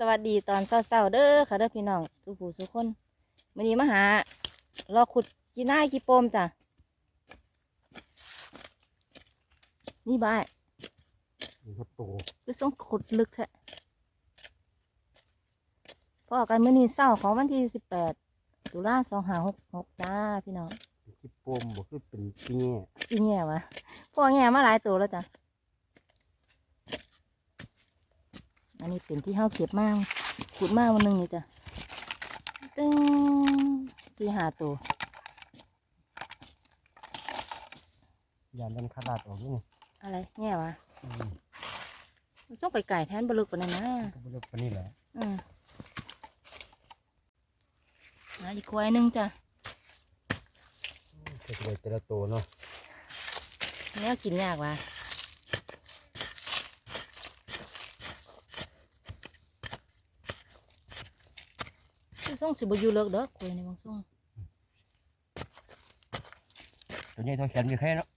สวัสดีตอนเช้าๆเด้อค่ะเด้อพี่น้องสุผู้สุคนวันนี้มาหารอขุดกีน่ากีโปมจ้ะนี่บ้ายมันก็โตคือต้องขุดลึกแท้พอกันเมื่อนี้เช้าของวันที่สิบแปดตุลาสองห้าหกหกจ้าพี่น้องที่ปมบอกคือเป็นที่แง่อีแง่วะพ่อแง่มาหลายตัวแล้วจ้ะ อันนี้เป็นที่เฮาเก็บมากขุดมากวันหนึ่งนี่จ้ะตึ้งที่หาตัวยานดันขนาดออกนี่อะไรแง่วะอืมมันต้องไปไก่แทนบลึกกว่านั้นนะก็บ่เลิกปานนี้แหละอืมหาอีกควายหนึ่งจ้ะเก็บไว้แต่ละตัวเนาะแนวกินยากวะ ส่งสิบอยู่เลิกเด้อควายในบางส่งตัวใหญ่เท่าแขนมีแค่เนาะ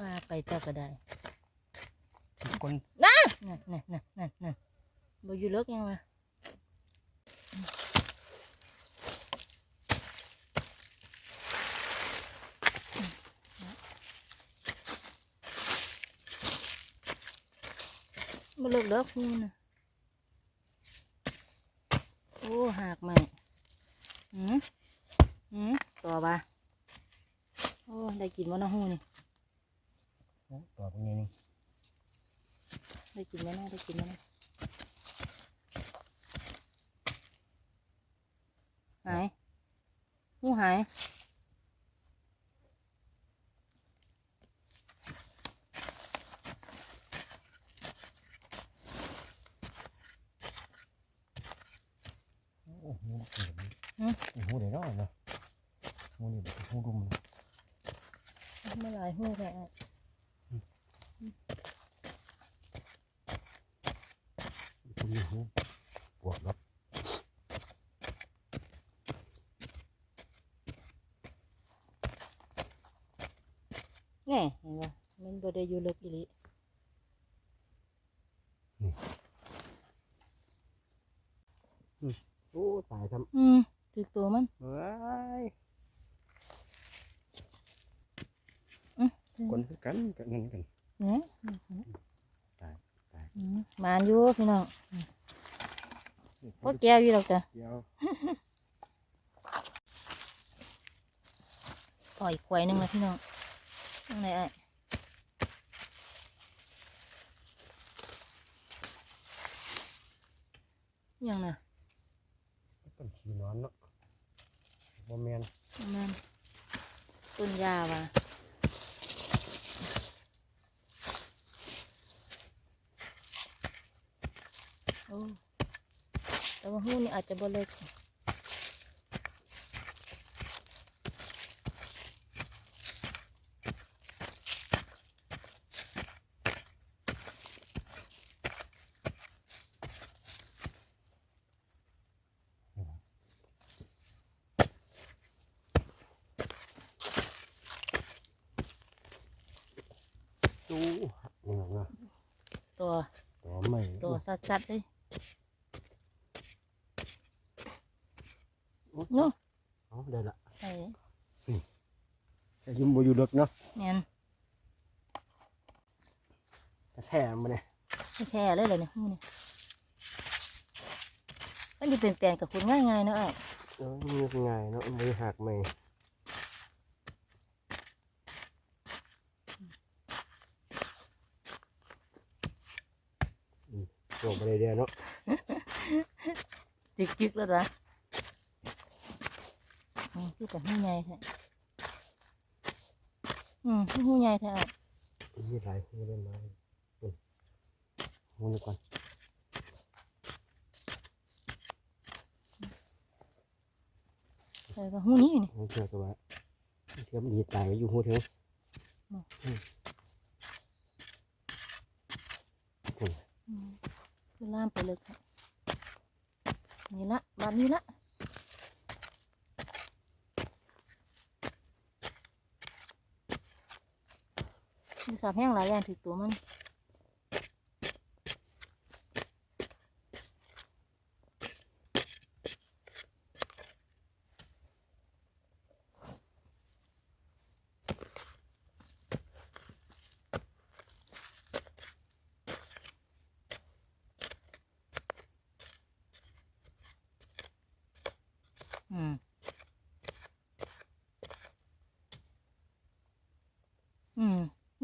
ว่าไปเจ้าก็ได้คนนั่นนั่นนั่นนั่นนั่นบอยู่เลิกยังวะบ่เลิกเด้อคุณน่ะโอ้หักใหม่หืมหืมตัวบ่าโอ้ได้กินบ่เน้องหูนี่ตัวพวกนี้นี่ได้กินไหมนะได้กินไหมนะหายหูหาย โอ้โหเกิดโอ้โหเดี๋ยวน้อยเนาะโอ้นี่แบบหูดุมเลยเมื่อไรหูแท้คุณนี่หูปวดรับแง่เห็นปะมันบ่ได้อยู่เลิกอีหลิโอ้ตายทอืมถึกตัวมันำเฮ้ยอืมคนคือกันกันนั่นกัน เนี่ยนี่สิตายตาย อืมมานอยู่พี่น้องพดแก้วอยู่หรอกจ้ะเดี๋ยวปล่อยควายหนึ่งนะพี่น้องยังไงไอ้ยังน่ะ ต้นขี้นอนเนาะบ่แมนมันต้นยาว่ะโอ้แต่ว่าหูนี่อาจจะบ่เล็ก ตู้นี่เนาะ ตัว ตัวใหม่ ตัวสัดๆเลยเนาะเอาได้ละใช่แต่ยิมบ่อยู่เด็กเนาะแม่นกระแทกมาเนี่ยไม่แค่เลยเลยเนี่ยหูนี่มันจะเป็นแปลงกับคุณง่ายๆเนาะไอ้เออมันยังไงเนาะมือหักไหม อืมตัวไปเลยเดียวเนาะจิกๆแล้วนะอืมคือแต่หูใหญ่แท้อืมคือหูใหญ่แท้ไอ้มีหลายหูเลยมาอืมหูนี่ก่อนแต่ว่าหูนี้นี่หูเชื่อตัวว่าเชื่อมันดีตายอยู่หูเถอะอื ล่ามไปเลยค่ะนี่ละแบบนี้ละมีสาบแห้งหลายอย่างถือตัวมัน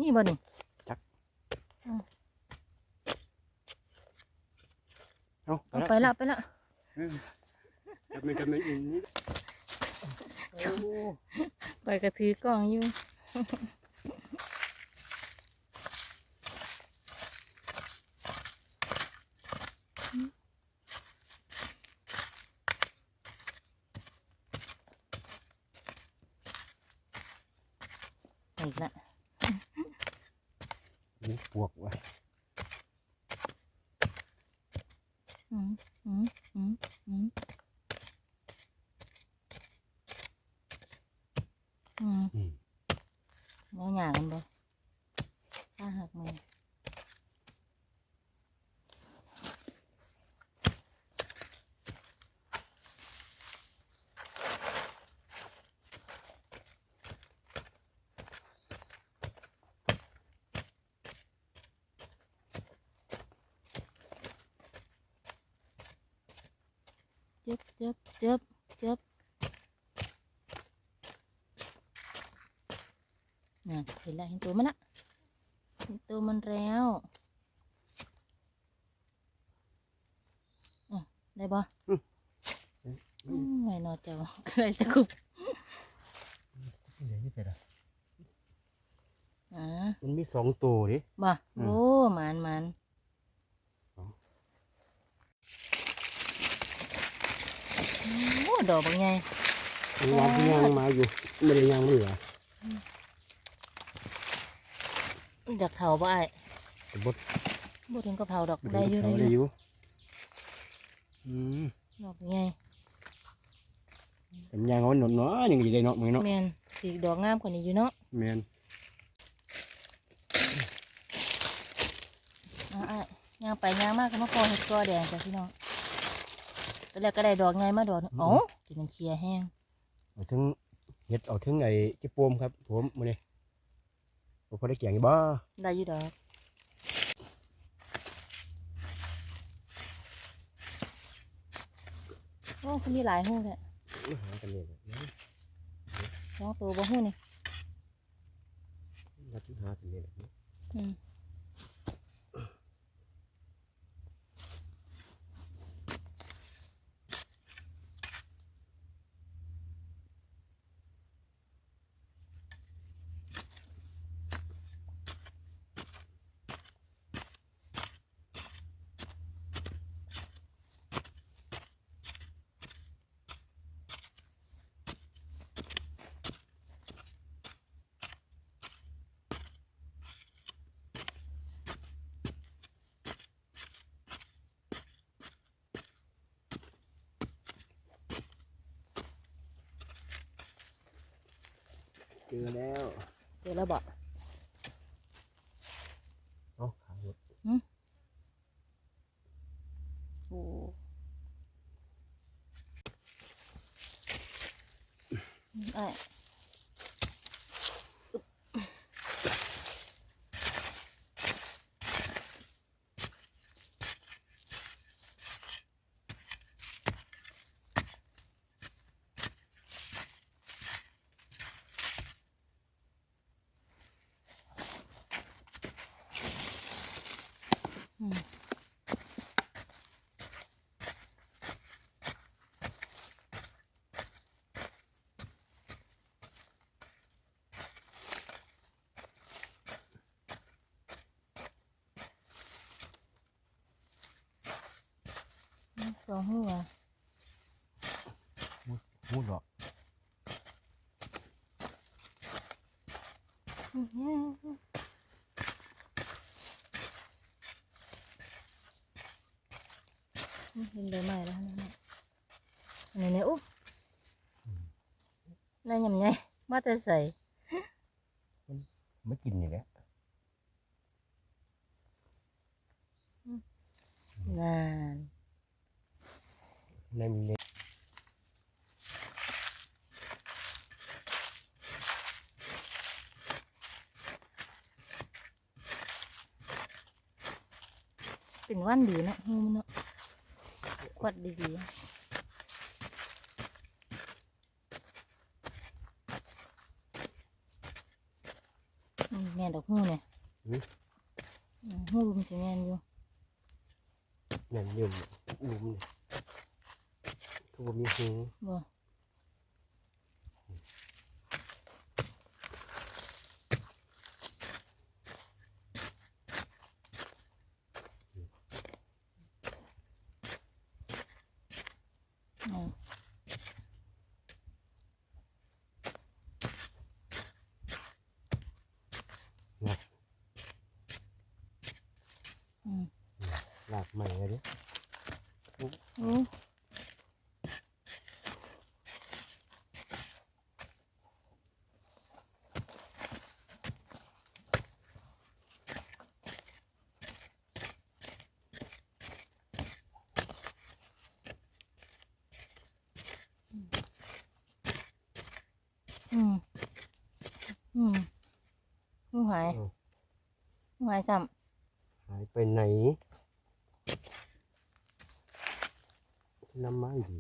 นี่บ่นี่เอาเอาไปละไปละจับมือกันในอีกนิดโอ้ไปกระถือกล้องอยู่อีกละ ยปวกว่ะอืมอืมอืมอืมอืมอืมแล้วหยากันบ่ถ้าหักมือ เจ็บเจ็บเจ็บเจ็บน่ะเห็นแล้วเห็นตัวมันละเห็นตัวมันแล้วอะได้บ่อืมไม่นอเจ้าอะไรตะคุบเดี๋ยวนี่ไปละอ่ามันมีสองตัวดิบ่อืมโอ้หมันหมัน อ๋อ โอ้ดอกบางไงมันวางที่ยางมาอยู่ไม่ได้ยางมืออะจากเถาบ่ไอ้แต่บดบ่ถึงกับเถาดอกบดได้อยู่เขาได้ได้ออยู่ยู่อืมดอกบางไงแต่ยางเขาหนอนเนาะยังอยู่ได้เนาะมึงเนาะแมนสีดอกงามกว่านี้อยู่เนาะแมนอ่าย่างไปย่างมากก็มาพอเห็ดกอแดงจ้ะพี่น้อง ตอนแรกก็ได้ดอกไงมาดอกหนึ่งอ๋อกินมันเคลียร์แห้งเอาถึงเห็ดเอาถึงไอ้ที่ปวมครับ ผมมื้อนี้บ่พอได้แกงอยู่บ่ได้อยู่ดอกโอ้คนนี้หลายหูแหละหากันนี่สองตัวบ่หูนี่นัดหากันนี่แหละอืม เจอแล้วเดี๋ยวเราบอกเอาขาหมดโอ้ไอ้อืม สองหัวหูดอกเป็นใบไม้แล้วนั่นน่ะอันนี้เนี่ยอุ๊น่าหยำไงมาแต่ใส่ไม่กินนี่แหละนาน ในมีในเป็นวันดีเนาะหูมันเนาะควัดดีๆอืมแม่นดอกหูเนี่ยหืออืมหูมันสิแม่นอยู่แม่นยืมหลุมนี่ คือบ่มีหูบ่ อืมอืม หลากใหม่เลยเด้ อืม อืมอืมงูหายเอ้างูหายซ้หายไปไหนน้ำไม้ดี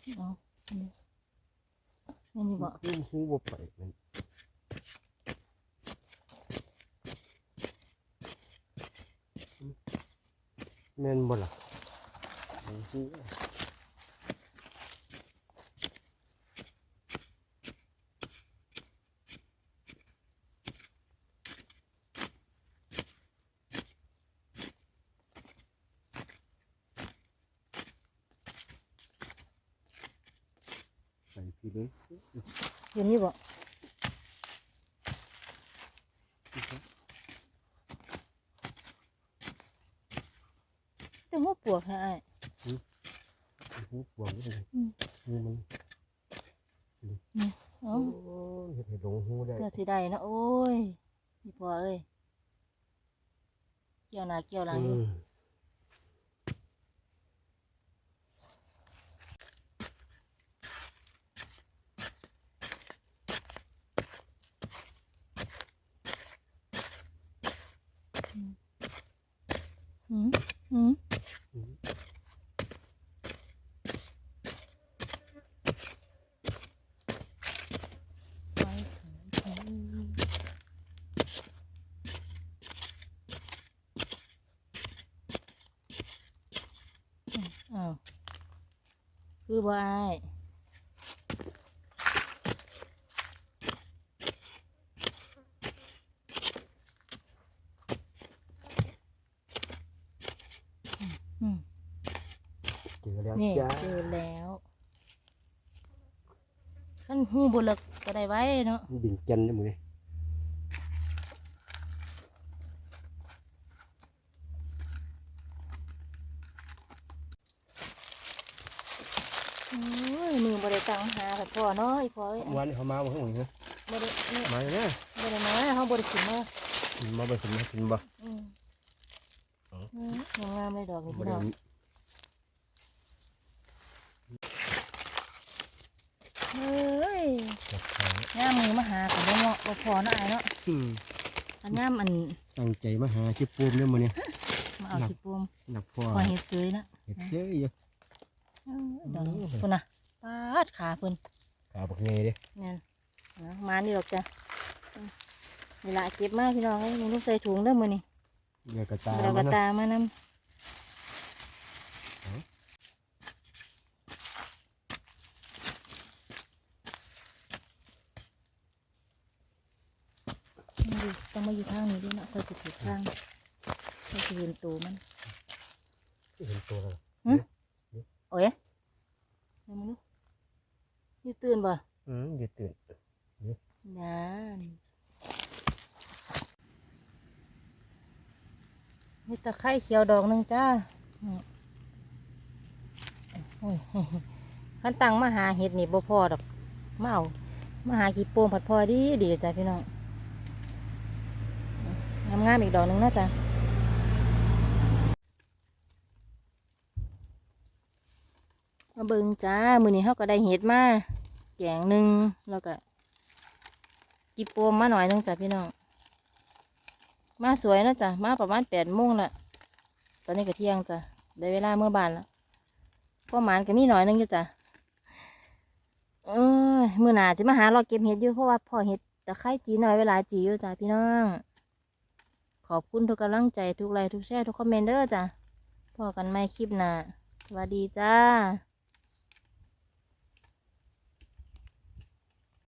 ำเอาอันนี้อันนี้บ่คือหูบ่ไปมัน แม่นบ่ล่ะหู ใส่พี่เลย เห็นนี่บ่ แต่หัวปวกฮะไอ้ายหูปวงนี่เลยอืมหูมันเอ้าโอ้ยเฮ็ดให้หลงหูได้เพื่อสิได้นะโอ้ยพี่พ่อเอ้ยเกี่ยวหน้าเกี่ยวหลังอยู่อืมอืมอืม อืม ไว้ถึงถึงอืมอ้าว คือบ่อ้ายอืมเจอแล้วนี่จ้าเจอแล้วขั้นหูบนเลิกก็ได้ไว้เนาะ ดิ่งจันทร์ได้หมดเลย โอ้ยมือบริตังหากับ พ่อเนาะอีพ่อเอ้ยวันนี้เขามาบ่ข้างหลังเหรอบรินี่มาเลยนะบริมาเขาบริขึ้นมามาไปถึงมาถึงบ่อืมอ๋ออืมงามเลยดอกนี่บ่พี่ได้น้องเฮ้ยจับขาย่ามมือมาหากับบ่เหมาะบ่พอเนาะอายเนาะอืมอันย่ามอันตั้งใจมาหาชิปูมเนี่ยมื้อนี้มาเอาขี้ปูมหนักพอพอเฮ็ดซื้อนะเฮ็ดเด้ออยู่เอ้ยดอกนี้พุ่นน่ะปาดขาเพิ่น ขาบักเงยเด้นั่นนะมานี่หรอกจ้ะอืมนี่ละเก็บมากพี่น้องเอ้ยมึงต้องใส่ถุงเด้อมือนี่เดี๋ยวกระตาเรากมัระนตามานำเอามันอยู่ต้องมาอยู่ทางนี้ด้วยเนาะค่อยจะถูกทางค่อยจะเห็นตัวมันเห็นตัวแล้ว โอ้ยเดี๋ยวมึงดูนี่ตื่นบ่ อืมอย่าตื่น นั่นมีตะไคร้เขียวดอกหนึ่งจ้าขันตังมาหาเห็ดนี่บ่พอดอกมาเอามาหากี่โป่งผัดพอดีดีจ้ะพี่น้องงามงามๆอีกดอกหนึ่งนะจ๊ะมาเบิ่งจ้า มือนี้เขาก็ได้เห็ดมาแกงหนึ่งแล้วก็ กีโป่งมาหน่อยหนึงจ้ะพี่น้อง มาสวยนะจ๊ะมาประมาณแปดโมงละตอนนี้ก็เที่ยงจ้ะได้เวลาเมื่อบานแล้วพ่อหมานก็มีหน่อยหนึงอยู่จ้ะเอ้ยมือหนาจะมาหาเราเก็บเห็ดอยู่เพราะว่าพ่อเห็ดตะไคร้จีหน่อยเวลาจีอยู่จ้ะพี่น้อง ขอบคุณทุกกำลังใจทุกไลค์ทุกแชร์ทุกคอมเมนต์เด้อจ้ะพอกันไม่คลิปหนาสวัสดีจ้า